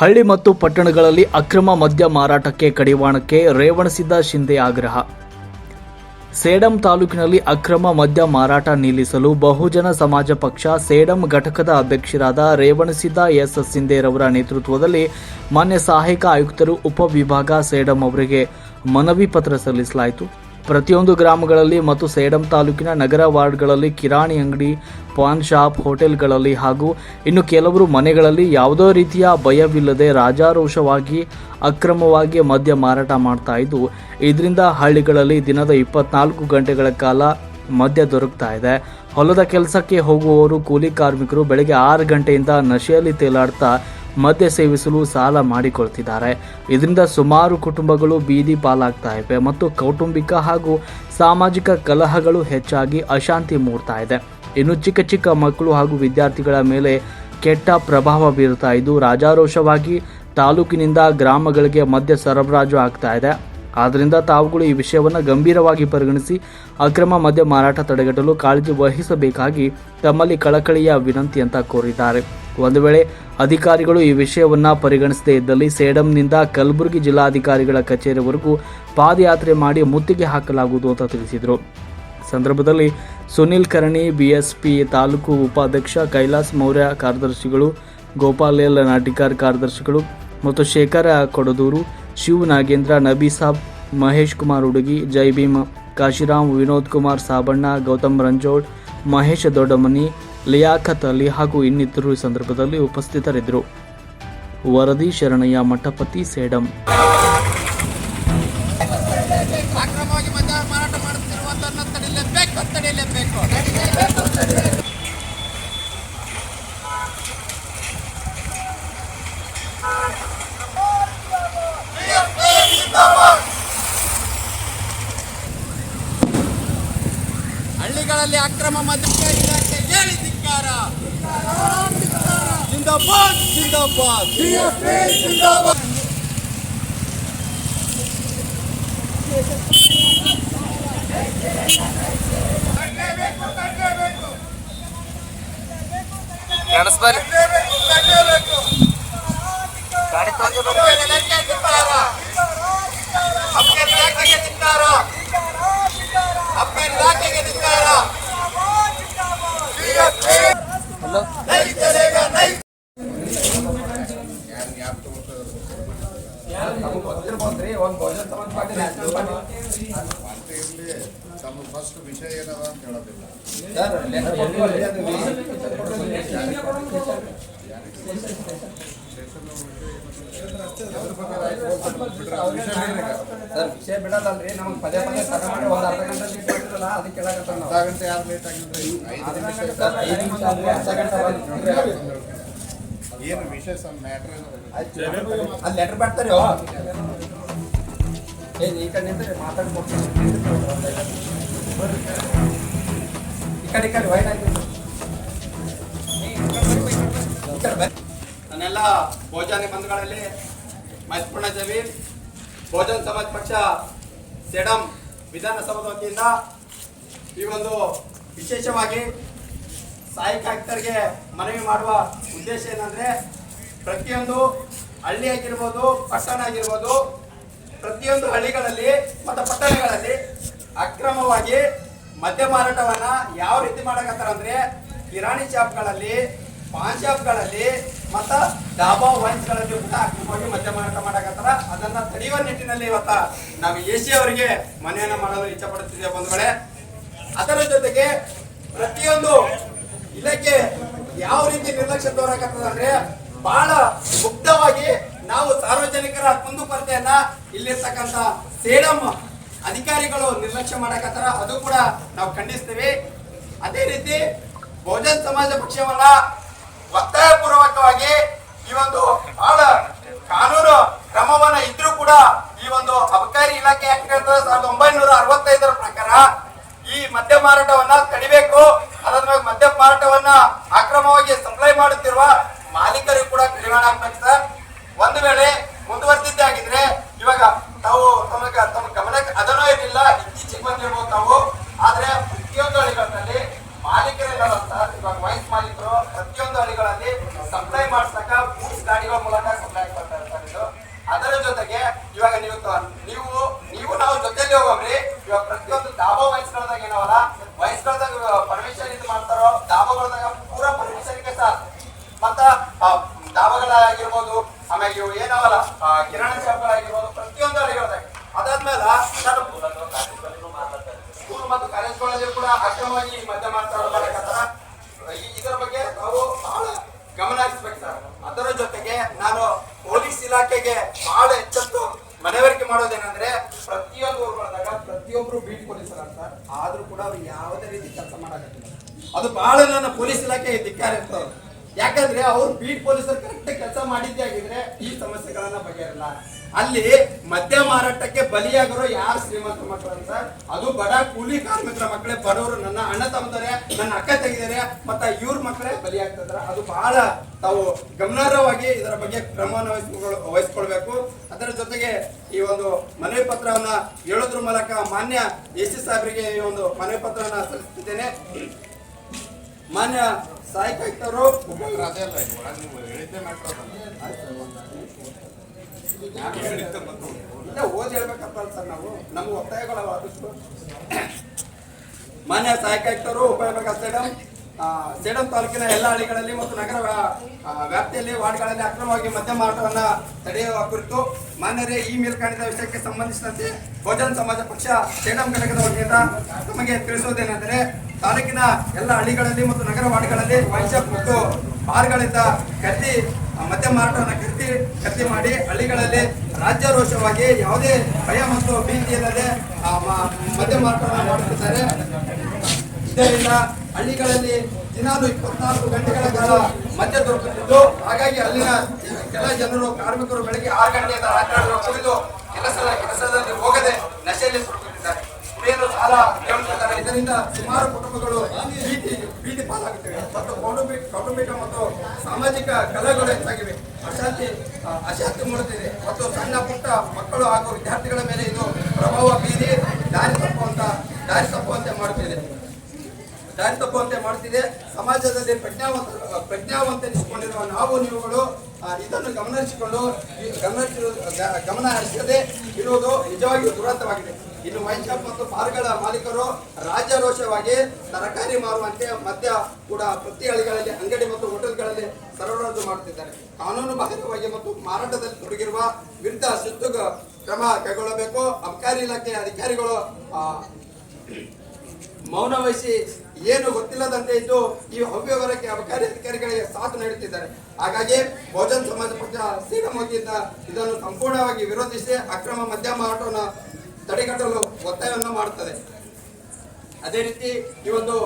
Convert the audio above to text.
ಹಳ್ಳಿ ಮತ್ತು ಪಟ್ಟಣಗಳಲ್ಲಿ ಅಕ್ರಮ ಮದ್ಯ ಮಾರಾಟಕ್ಕೆ ಕಡಿವಾಣಕ್ಕೆ ರೇವಣಸಿದ್ದ ಶಿಂದೆ ಆಗ್ರಹ. ಸೇಡಂ ತಾಲೂಕಿನಲ್ಲಿ ಅಕ್ರಮ ಮದ್ಯ ಮಾರಾಟ ನಿಲ್ಲಿಸಲು ಬಹುಜನ ಸಮಾಜ ಪಕ್ಷ ಸೇಡಂ ಘಟಕದ ಅಧ್ಯಕ್ಷರಾದ ರೇವಣಸಿದ್ದ ಎಸ್. ಸಿಂಧೇರವರ ನೇತೃತ್ವದಲ್ಲಿ ಮಾನ್ಯ ಸಹಾಯಕ ಆಯುಕ್ತರು ಉಪವಿಭಾಗ ಸೇಡಂ ಅವರಿಗೆ ಮನವಿ ಪತ್ರ ಸಲ್ಲಿಸಲಾಯಿತು. ಪ್ರತಿಯೊಂದು ಗ್ರಾಮಗಳಲ್ಲಿ ಮತ್ತು ಸೇಡಂ ತಾಲೂಕಿನ ನಗರ ವಾರ್ಡ್ಗಳಲ್ಲಿ ಕಿರಾಣಿ ಅಂಗಡಿ, ಪಾನ್ ಶಾಪ್, ಹೋಟೆಲ್ಗಳಲ್ಲಿ ಹಾಗೂ ಇನ್ನು ಕೆಲವರು ಮನೆಗಳಲ್ಲಿ ಯಾವುದೋ ರೀತಿಯ ಭಯವಿಲ್ಲದೆ ರಾಜಾರೋಷವಾಗಿ, ಅಕ್ರಮವಾಗಿ ಮದ್ಯ ಮಾರಾಟ ಮಾಡ್ತಾ ಇದ್ದು, ಇದರಿಂದ ಹಳ್ಳಿಗಳಲ್ಲಿ ದಿನದ ಇಪ್ಪತ್ನಾಲ್ಕು ಗಂಟೆಗಳ ಕಾಲ ಮದ್ಯ ದೊರಕ್ತಾ ಇದೆ. ಹೊಲದ ಕೆಲಸಕ್ಕೆ ಹೋಗುವವರು ಕೂಲಿ ಕಾರ್ಮಿಕರು ಬೆಳಗ್ಗೆ ಆರು ಗಂಟೆಯಿಂದ ನಶೆಯಲ್ಲಿ ತೇಲಾಡ್ತಾ ಮದ್ಯ ಸೇವಿಸಲು ಸಾಲ ಮಾಡಿಕೊಳ್ತಿದ್ದಾರೆ. ಇದರಿಂದ ಸುಮಾರು ಕುಟುಂಬಗಳು ಬೀದಿ ಪಾಲಾಗ್ತಾ ಇವೆ ಮತ್ತು ಕೌಟುಂಬಿಕ ಹಾಗೂ ಸಾಮಾಜಿಕ ಕಲಹಗಳು ಹೆಚ್ಚಾಗಿ ಅಶಾಂತಿ ಮೂಡ್ತಾ ಇದೆ. ಇನ್ನು ಚಿಕ್ಕ ಚಿಕ್ಕ ಮಕ್ಕಳು ಹಾಗೂ ವಿದ್ಯಾರ್ಥಿಗಳ ಮೇಲೆ ಕೆಟ್ಟ ಪ್ರಭಾವ ಬೀರುತ್ತಾ ಇದ್ದು, ರಾಜಾರೋಷವಾಗಿ ತಾಲೂಕಿನಿಂದ ಗ್ರಾಮಗಳಿಗೆ ಮದ್ಯ ಸರಬರಾಜು ಆಗ್ತಾ ಇದೆ. ಆದ್ದರಿಂದ ತಾವುಗಳು ಈ ವಿಷಯವನ್ನು ಗಂಭೀರವಾಗಿ ಪರಿಗಣಿಸಿ ಅಕ್ರಮ ಮದ್ಯ ಮಾರಾಟ ತಡೆಗಟ್ಟಲು ಕಾಳಜಿ ವಹಿಸಬೇಕಾಗಿ ತಮ್ಮಲ್ಲಿ ಕಳಕಳಿಯ ವಿನಂತಿ ಅಂತ ಕೋರಿದ್ದಾರೆ. ಒಂದು ವೇಳೆ ಅಧಿಕಾರಿಗಳು ಈ ವಿಷಯವನ್ನು ಪರಿಗಣಿಸದೇ ಇದ್ದಲ್ಲಿ ಸೇಡಂನಿಂದ ಕಲಬುರಗಿ ಜಿಲ್ಲಾಧಿಕಾರಿಗಳ ಕಚೇರಿವರೆಗೂ ಪಾದಯಾತ್ರೆ ಮಾಡಿ ಮುತ್ತಿಗೆ ಹಾಕಲಾಗುವುದು ಅಂತ ತಿಳಿಸಿದರು. ಸಂದರ್ಭದಲ್ಲಿ ಸುನಿಲ್ ಕರಣಿ, ಬಿಎಸ್ಪಿ ತಾಲೂಕು ಉಪಾಧ್ಯಕ್ಷ ಕೈಲಾಸ್ ಮೌರ್ಯ ಕಾರ್ಯದರ್ಶಿಗಳು, ಗೋಪಾಲ್ ಎಲ್ ನಾಟಿಕಾರ್ ಕಾರ್ಯದರ್ಶಿಗಳು ಮತ್ತು ಶೇಖರ ಕೊಡದೂರು, ಶಿವ ನಾಗೇಂದ್ರ, ನಬಿ ಸಾಬ್, ಮಹೇಶ್ ಕುಮಾರ್ ಉಡುಗಿ ಜೈ ಭೀಮ್, ಕಾಶಿರಾಮ್, ವಿನೋದ್ ಕುಮಾರ್ ಸಾಬಣ್ಣ, ಗೌತಮ್ ರಂಜೋಡ್ ಮಹೇಶ್ ದೊಡ್ಡಮನಿ ಲಿಯಾಖತ್ ಅಲಿ ಹಾಗೂ ಇನ್ನಿತರರು ಸಂದರ್ಭದಲ್ಲಿ ಉಪಸ್ಥಿತರಿದ್ದರು. ವರದಿ ಶರಣಯ್ಯ ಮಠಪತಿ ಸೇಡಂ ಅಕ್ರಮವಾಗಿ ಮದ್ಯ ಮಾರಾಟ ಮಾಡುತ್ತಿರುವುದನ್ನು ತಡೆಯಲೇಬೇಕು ತಡೆಯಲೇಬೇಕು ಹಳ್ಳಿಗಳಲ್ಲಿ ಅಕ್ರಮ ಮದ್ಯ ಇಲಾಖೆ ಹೇಳಿ ಧಿಕ್ಕಾರ? ಜಿಂದಾಬಾದ್ ಜಿಂದಾಬಾದ್. ಜಿಂದಾಬಾದ್ ಕಾಣಿಸ್ಬಾರಿ ಗಾಡಿ ಹಲೋ ತಮ್ಮ ಫಸ್ಟ್ ವಿಷಯ ಏನದ ಅಂತ ಹೇಳೋದಿಲ್ಲ ಸರ್ ವಿಷಯ ಬಿಡೋದಲ್ರಿ ನಮಗೆ ಪದೇ ಪದೇ ಒಂದು ಅರ್ಧ ಗಂಟೆ ಅದಕ್ಕೆ ನಾವು ಅರ್ಧ ಯಾರು ಲೇಟ್ ಸರ್ ಏನು ವಿಷಯ ಈ ಕಡೆ ಈ ಕಡೆ ಈ ಕಡೆ ವೈಡ್ ಆಗಿ ನನ್ನೆಲ್ಲ ಭೋಜನ ಬಂಧುಗಳಲ್ಲಿ ಮಹತ್ವಪೂರ್ಣ ಜಮೀನ್ ಬಹುಜನ್ ಸಮಾಜ್ ಪಕ್ಷ ಸೆಡಂ ವಿಧಾನಸೌಧ ವತಿಯಿಂದ ಈ ಒಂದು ವಿಶೇಷವಾಗಿ ಸಹಾಯಕ ಆಯುಕ್ತರಿಗೆ ಮನವಿ ಮಾಡುವ ಉದ್ದೇಶ ಏನಂದ್ರೆ, ಪ್ರತಿಯೊಂದು ಹಳ್ಳಿ ಆಗಿರ್ಬೋದು, ಪಟ್ಟಣ ಆಗಿರ್ಬೋದು, ಪ್ರತಿಯೊಂದು ಹಳ್ಳಿಗಳಲ್ಲಿ ಮತ್ತು ಪಟ್ಟಣಗಳಲ್ಲಿ ಅಕ್ರಮವಾಗಿ ಮದ್ಯ ಮಾರಾಟವನ್ನು ಯಾವ ರೀತಿ ಮಾಡಕತ್ತಾರ ಅಂದರೆ ಕಿರಾಣಿ ಶಾಪ್ಗಳಲ್ಲಿ, ಪಾನ್ ಶಾಪ್ಗಳಲ್ಲಿ ಮತ್ತ ಡಾಬಾ ವೈನ್ಸ್ಗಳಲ್ಲಿ ಕೂಡ ಅಕ್ರಮವಾಗಿ ಮದ್ಯ ಮಾರಾಟ ಮಾಡಕತ್ತಾರ. ಅದನ್ನ ತಡೆಯುವ ನಿಟ್ಟಿನಲ್ಲಿ ಇವತ್ತ ನಾವು ಎಸಿ ಅವರಿಗೆ ಮನೆಯನ್ನ ಮಾಡಲು ಇಚ್ಛೆ ಪಡುತ್ತಿದ್ದೇವೆ ಬಂಧುಗಳೇ. ಅದರ ಜೊತೆಗೆ ಪ್ರತಿಯೊಂದು ಇಲಾಖೆ ಯಾವ ರೀತಿ ನಿರ್ಲಕ್ಷ್ಯ ತೋರಕತ್ತದ ಅಂದ್ರೆ ಬಹಳ ಮುಕ್ತವಾಗಿ ನಾವು ಸಾರ್ವಜನಿಕರ ಕುಂದುಕೊರತೆಯನ್ನ ಇಲ್ಲಿರ್ತಕ್ಕಂಥ ಸೇಡಂ ಅಧಿಕಾರಿಗಳು ನಿರ್ಲಕ್ಷ್ಯ ಮಾಡಕತ್ತಾರ. ಅದು ಕೂಡ ನಾವು ಖಂಡಿಸ್ತೇವೆ. ಅದೇ ರೀತಿ ಬಹುಜನ್ ಸಮಾಜ ಪಕ್ಷವನ್ನ ಒತ್ತಾಯಪೂರ್ವಕವಾಗಿ ಈ ಒಂದು ಬಹಳ ಕಾನೂನು ಕ್ರಮವನ್ನ ಇದ್ರೂ ಕೂಡ ಈ ಒಂದು ಅಬಕಾರಿ ಇಲಾಖೆ ಆಕ್ಟ್ ಸಾವಿರದ ಒಂಬೈನೂರ ಅರವತ್ತೈದರ ಪ್ರಕಾರ ಈ ಮದ್ಯ ಮಾರಾಟವನ್ನ ತಡಿಬೇಕು. ಅದಾದ ಮೇಲೆ ಮದ್ಯ ಮಾರಾಟವನ್ನ ಅಕ್ರಮವಾಗಿ ಸಪ್ಲೈ ಮಾಡುತ್ತಿರುವ ಮಾಲೀಕರಿಗೂ ಕೂಡ ಕಡಿವಾಣ ಆಗ್ಬೇಕು ಸರ್. ಒಂದು ವೇಳೆ ಮುಂದುವರೆದಿದ್ದೇ ಆಗಿದ್ರೆ ಇವಾಗ ತಾವು ತಮಗೆ ತಮ್ಮ ಗಮನಕ್ಕೆ ಅದನ್ನೂ ಏನಿಲ್ಲ ಇತ್ತೀಚೆಗೆ ಬಂದಿರ್ಬೋದು ತಾವು ಆದ್ರೆ ಪ್ರತಿಯೊಂದು ಹಳ್ಳಿಗಳಲ್ಲಿ ಮಾಲೀಕರಿಲ್ಲ ಸರ್ ಇವಾಗ ವೈಸ್ ಮಾಲೀಕರು ಪ್ರತಿಯೊಂದು ಹಳ್ಳಿಗಳಲ್ಲಿ ಸಪ್ಲೈ ಮಾಡ್ಸಕ ಗೂಡ್ಸ್ ಗಾಡಿಗಳ ಮೂಲಕ ಸಪ್ಲೈ ಜೊತೆಗೆ ಇವಾಗ ನೀವು ನೀವು ನೀವು ಜೊತೆಲಿ ಹೋಗ್ರಿ ಇವಾಗ ಪ್ರತಿಯೊಂದು ಡಾಬಾ ವಯಸ್ಸುಗಳದಾಗ ಏನವಲ್ಲ ವಯಸ್ಸುಗಳದಾಗ ಪರ್ಮಿಷನ್ ಇದು ಮಾಡ್ತಾರೋ ಡಾಬಾಗಳದಾಗ ಪೂರಾ ಪರ್ಮಿಷನ್ ಇದೆ ಸರ್ ಮತ್ತ ಆ, ಡಾಬಾಗಳಾಗಿರ್ಬೋದು ಆಮೇಲೆ ಇವು ಏನವಲ್ಲ ಕಿರಾಣ ಶಾಪ್ಗಳಾಗಿರ್ಬೋದು ಪ್ರತಿಯೊಂದು ಹಳ್ಳಿಗಳದಾಗ ಅದಾದ್ಮೇಲೆ ನಾನು ಸ್ಕೂಲ್ ಮತ್ತು ಕಾಲೇಜ್ಗಳಲ್ಲಿ ಕೂಡ ಅಕ್ರಮವಾಗಿ ಮದ್ಯ ಮಾಡ್ತಾರ ಇದರ ಬಗ್ಗೆ ನಾವು ಬಹಳ ಗಮನ ಹರಿಸ್ಬೇಕು ಸರ್. ಅದರ ಜೊತೆಗೆ ನಾನು ಪೊಲೀಸ್ ಇಲಾಖೆಗೆ ಬಹಳ ಮಾಡೋದೇನಂದ್ರೆ ಪ್ರತಿಯೊಂದು ಬಂದಾಗ ಪ್ರತಿಯೊಬ್ರು ಬೀಟ್ ಪೊಲೀಸರ ಅಂತ ಆದ್ರೂ ಕೂಡ ಅವ್ರು ಯಾವುದೇ ರೀತಿ ಕೆಲಸ ಮಾಡಕತ್ತಿಲ್ಲ ಅದು ಬಹಳ ನನ್ನ ಪೊಲೀಸ್ ಇಲಾಖೆ ಧಿಕ್ಕಾರ ಇರ್ತದೆ ಯಾಕಂದ್ರೆ ಅವ್ರು ಬೀಟ್ ಪೊಲೀಸರ್ ಕೆಲಸ ಮಾಡಿದ್ದೇ ಆಗಿದ್ರೆ ಈ ಸಮಸ್ಯೆಗಳನ್ನ ಬಗೆಹರಲ್ಲ. ಅಲ್ಲಿ ಮದ್ಯ ಮಾರಾಟಕ್ಕೆ ಬಲಿಯಾಗಿರೋ ಯಾರು ಶ್ರೀಮಂತ ಮಕ್ಕಳು ಅಂತ? ಅದು ಬಡ ಕೂಲಿ ಕಾರ್ಮಿಕರ ಮಕ್ಕಳೇ ಬಡವರು. ನನ್ನ ಅಣ್ಣ ತಮ್ಮದರೆ, ನನ್ನ ಅಕ್ಕ ತೆಗಿದಾರೆ, ಮತ್ತ ಇವ್ರ ಮಕ್ಕಳೇ ಬಲಿಯಾಗ್ತದ್ರ ಅದು ಬಹಳ ತಾವು ಗಮನಾರ್ಹವಾಗಿ ಇದರ ಬಗ್ಗೆ ಕ್ರಮವನ್ನು ವಹಿಸ್ಕೊಳ್, ವಹಿಸ್ಕೊಳ್ಬೇಕು. ಅದರ ಜೊತೆಗೆ ಈ ಒಂದು ಮನವಿ ಪತ್ರವನ್ನ ಹೇಳೋದ್ರ ಮೂಲಕ ಮಾನ್ಯ ಎ ಸಿ ಸಾಹೇಬರಿಗೆ ಈ ಒಂದು ಮನವಿ ಪತ್ರವನ್ನ ಸಲ್ಲಿಸುತ್ತಿದ್ದೇನೆ ಮಾನ್ಯ ಸಾಹಿತ್ಯ ಆಯುಕ್ತರು ಇಲ್ಲ ಓದಿ ಹೇಳ್ಬೇಕಂತ ಸರ್ ನಾವು. ನಮ್ಗೆ ಒತ್ತಾಯಗಳ ಆದಷ್ಟು. ಮಾನ್ಯ ಸಹಾಯಕ ಆಯುಕ್ತರು ಉಪವಿಭಾಗ ಸೇಡಂ ಸೇಡಂ ತಾಲೂಕಿನ ಎಲ್ಲ ಹಳ್ಳಿಗಳಲ್ಲಿ ಮತ್ತು ನಗರ ವ್ಯಾಪ್ತಿಯಲ್ಲಿ ವಾರ್ಡ್ಗಳಲ್ಲಿ ಅಕ್ರಮವಾಗಿ ಮದ್ಯ ಮಾರಾಟವನ್ನು ತಡೆಯುವ ಕುರಿತು ಮಾನ್ಯರೇ ಈ ಮೇಲ್ಕಾಣಿದ ವಿಷಯಕ್ಕೆ ಸಂಬಂಧಿಸಿದಂತೆ ಬಹುಜನ ಸಮಾಜ ಪಕ್ಷ ಸೇಡಂ ಘಟಕದ ವತಿಯಿಂದ ತಮಗೆ ತಿಳಿಸುವುದೇನೆಂದರೆ ತಾಲೂಕಿನ ಎಲ್ಲ ಹಳ್ಳಿಗಳಲ್ಲಿ ಮತ್ತು ನಗರ ವಾರ್ಡ್ಗಳಲ್ಲಿ ವೈಶಾಪ್ ಮತ್ತು ಬಾರ್ಗಳಿಂದ ಕತ್ತಿ ಮದ್ಯ ಮಾರಾಟವನ್ನು ಕತ್ತಿ ಕತ್ತಿ ಮಾಡಿ ಹಳ್ಳಿಗಳಲ್ಲಿ ರಾಜ್ಯ ರೋಷವಾಗಿ ಯಾವುದೇ ಭಯ ಮತ್ತು ಭೀತಿ ಇಲ್ಲದೆ ಮದ್ಯ ಮಾರಾಟವನ್ನು ಮಾಡುತ್ತಿದ್ದಾರೆ. ಇದರಿಂದ ಹಳ್ಳಿಗಳಲ್ಲಿ ದಿನಾಲು ಇಪ್ಪತ್ನಾಲ್ಕು ಗಂಟೆಗಳ ಕಾಲ ಮದ್ಯ ದೊರಕುತ್ತಿದ್ದು, ಹಾಗಾಗಿ ಅಲ್ಲಿನ ಕೆಲ ಜನರು, ಕಾರ್ಮಿಕರು ಬೆಳಗ್ಗೆ ಆರು ಗಂಟೆಯಿಂದ ಆಟ ಕುಡಿದು ಕೆಲಸ ಕೆಲಸದಲ್ಲಿ ಹೋಗದೆ ನಶೆಯಲ್ಲಿ ಕುಡಿಯಲು ಸಾಲ ಕೇಳುತ್ತಿದ್ದಾರೆ ಇದರಿಂದ ಸುಮಾರು ಕುಟುಂಬಗಳು ಬೀದಿ ಬೀದಿ ಪಾಲಾಗುತ್ತಿವೆ. ಮತ್ತು ಕೌಟುಂಬಿಕ ಕೌಟುಂಬಿಕ ಮತ್ತು ಸಾಮಾಜಿಕ ಕಲೆಗಳು ಹೆಚ್ಚಾಗಿವೆ. ಅಶಾಂತಿ ಅಶಾಂತಿ ಮೂಡುತ್ತಿದೆ. ಮತ್ತು ಸಣ್ಣ ಪುಟ್ಟ ಮಕ್ಕಳು ಹಾಗೂ ವಿದ್ಯಾರ್ಥಿಗಳ ಮೇಲೆ ಇದು ಪ್ರಭಾವ ಬೀರಿ ದಾರಿ ತಪ್ಪುವಂತ, ದಾರಿ ತಪ್ಪುವಂತೆ ಮಾಡುತ್ತಿದೆ. ದಾರಿ ತಪ್ಪುವಂತೆ ಮಾಡುತ್ತಿದೆ. ಸಮಾಜದಲ್ಲಿ ಪ್ರಜ್ಞಾವಂತ ಪ್ರಜ್ಞಾವಂತನಿಸಿಕೊಂಡಿರುವ ನಾವು ನೀವುಗಳು ಇದನ್ನು ಗಮನಿಸಿಕೊಂಡು ಈ ಗಮನಿಸಿರು ಗ- ಗಮನ ಹರಿಸದೆ ಇರುವುದು ನಿಜವಾಗಿಯೂ ದುರಂತವಾಗಿದೆ. ಇನ್ನು ವೈನ್ ಶಾಪ್ ಮತ್ತು ಬಾರ್ಗಳ ಮಾಲೀಕರು ರಾಜ್ಯಾರೋಷವಾಗಿ ತರಕಾರಿ ಮಾರುವಂತೆ ಮದ್ಯ ಕೂಡ ಪ್ರತಿ ಹಳ್ಳಿಗಳಲ್ಲಿ, ಅಂಗಡಿ ಮತ್ತು ಹೋಟೆಲ್ಗಳಲ್ಲಿ ಸರಬರಾಜು ಮಾಡುತ್ತಿದ್ದಾರೆ. ಕಾನೂನು ಬಾಹಿರವಾಗಿ ಮತ್ತು ಮಾರಾಟದಲ್ಲಿ ತೊಡಗಿರುವ ವಿರುದ್ಧ ಸುತ್ತು ಕ್ರಮ ಕೈಗೊಳ್ಳಬೇಕು. ಅಬಕಾರಿ ಇಲಾಖೆ ಅಧಿಕಾರಿಗಳು ಮೌನವಹಿಸಿ ಮೌನ ವಹಿಸಿ ಏನು ಗೊತ್ತಿಲ್ಲದಂತೆ ಇದ್ದು ಈ ಅವ್ಯವಹಾರಕ್ಕೆ ಅಬಕಾರಿ ಅಧಿಕಾರಿಗಳಿಗೆ ಸಾಥ್ ನೀಡುತ್ತಿದ್ದಾರೆ. ಹಾಗಾಗಿ ಬಹುಜನ ಸಮಾಜ ಪಕ್ಷ ಸೀಟಂ ವತಿಯಿಂದ ಇದನ್ನು ಸಂಪೂರ್ಣವಾಗಿ ವಿರೋಧಿಸಿ ಅಕ್ರಮ ಮದ್ಯ ಮಾರಾಟವನ್ನು ತಡೆಗಟ್ಟಲು ಒತ್ತಾಯವನ್ನು ಮಾಡುತ್ತದೆ. ಅದೇ ರೀತಿ ಈ ಒಂದು